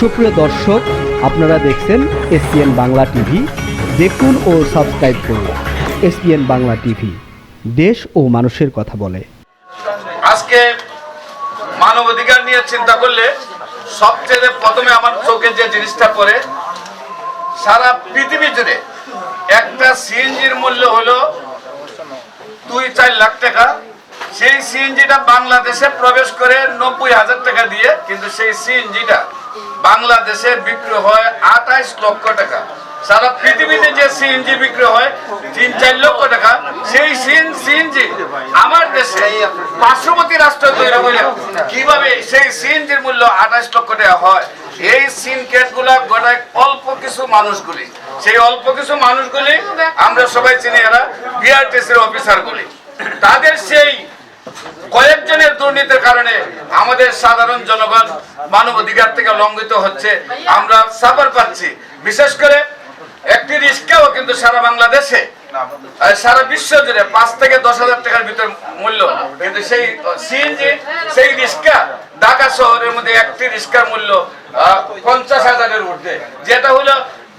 সুপ্রিয় দর্শক, আপনারা দেখছেন এসপিএন বাংলা টিভি। দেখুন ও সাবস্ক্রাইব করুন এসপিএন বাংলা টিভি। দেশ ও মানুষের কথা বলে। আজকে মানবাধিকার নিয়ে চিন্তা করলে সবচেয়ে প্রথমে আমার চোখে যে জিনিসটা পড়ে, সারা পৃথিবী জুড়ে একটা সিএনজির মূল্য হলো দুই চার লাখ টাকা। সেই সিএনজিটা বাংলাদেশে প্রবেশ করে নব্বই হাজার টাকা দিয়ে, কিন্তু সেই সিএনজিটা বাংলাদেশে বিক্রি হয় আঠাইশ লক্ষ টাকা। সারা পৃথিবীতে যে সিএনজি বিক্রি হয়, তিন চার লক্ষ টাকা, সেই সিএনজি আমার দেশে পার্শ্ববর্তী রাষ্ট্র তৈরি হইলে কীভাবে সেই সিএনজির মূল্য আঠাইশ লক্ষ টাকা হয়? এই সিনকেটগুলা গোটায় অল্প কিছু মানুষগুলি। সেই অল্প কিছু মানুষগুলি আমরা সবাই চিনি এরা বিআরটিসির অফিসার গুলি। তাদের সেই কয়েকজনের দুর্নীতির কারণে আমাদের সাধারণ জনগণ মানব অধিকার থেকে লঙ্ঘিত হচ্ছে। আমরা সাফার পাচ্ছি। বিশেষ করে একটি রিস্কাও কিন্তু সারা বাংলাদেশে সারা বিশ্ব জুড়ে পাঁচ থেকে দশ হাজার টাকার ভিতর মূল্য। কিন্তু সেই সিএনজি সেই রিস্কা ঢাকা শহরের মধ্যে একটি রিস্কার মূল্য পঞ্চাশ হাজারের ঊর্ধ্বে। যেটা হলো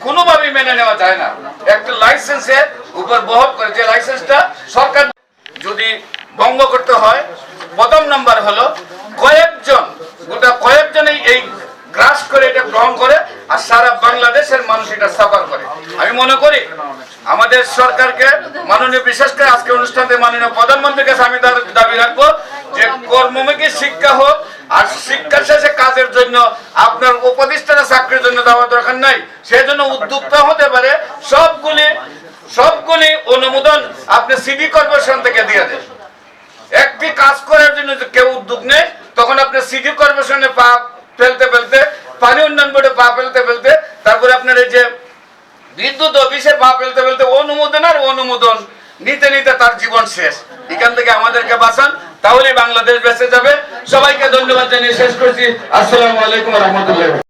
কোনোভাবেই মেনে নেওয়া যায় না। একটা লাইসেন্সের উপর বহন করে যে লাইসেন্সটা সরকার ভঙ্গ করতে হয়। প্রথম নাম্বার হলো কয়েকজন, গোটা কয়েকজনই এই গ্রাস করে এটা গ্রহণ করে আর সারা বাংলাদেশের মানুষ এটা সাফার করে। আমি মনে করি আমাদের সরকারকে মাননীয়, বিশেষ করে আজকে অনুষ্ঠানে মাননীয় প্রধানমন্ত্রীর কাছে আমি তার দাবি রাখব যে কর্মমুখী শিক্ষা হোক আর শিক্ষা শেষে কাজের জন্য আপনার উপদেষ্টারা চাকরির জন্য দেওয়ার দরকার নাই। সেজন্য উদ্যোক্তা হতে পারে, সবগুলি সবগুলি অনুমোদন আপনি সিটি কর্পোরেশন থেকে দিয়ে দেন। একটি কাজ করার জন্য যদি কেউ উদ্যোগ নেয়, তখন আপনি সিটি কর্পোরেশনে পা ফেলতে ফেলতে, পানি উন্নয়ন বোর্ডে পা ফেলতে ফেলতে, তারপরে আপনার এই যে বিদ্যুৎ অফিসে পা ফেলতে ফেলতে অনুমোদন আর অনুমোদন নিতে নিতে তার জীবন শেষ। এখান থেকে আমাদেরকে বাঁচান তাহলে বাংলাদেশ বেঁচে যাবে। সবাইকে ধন্যবাদ জানিয়ে শেষ করছি। আসসালামু আলাইকুম রহমতুল্লাহ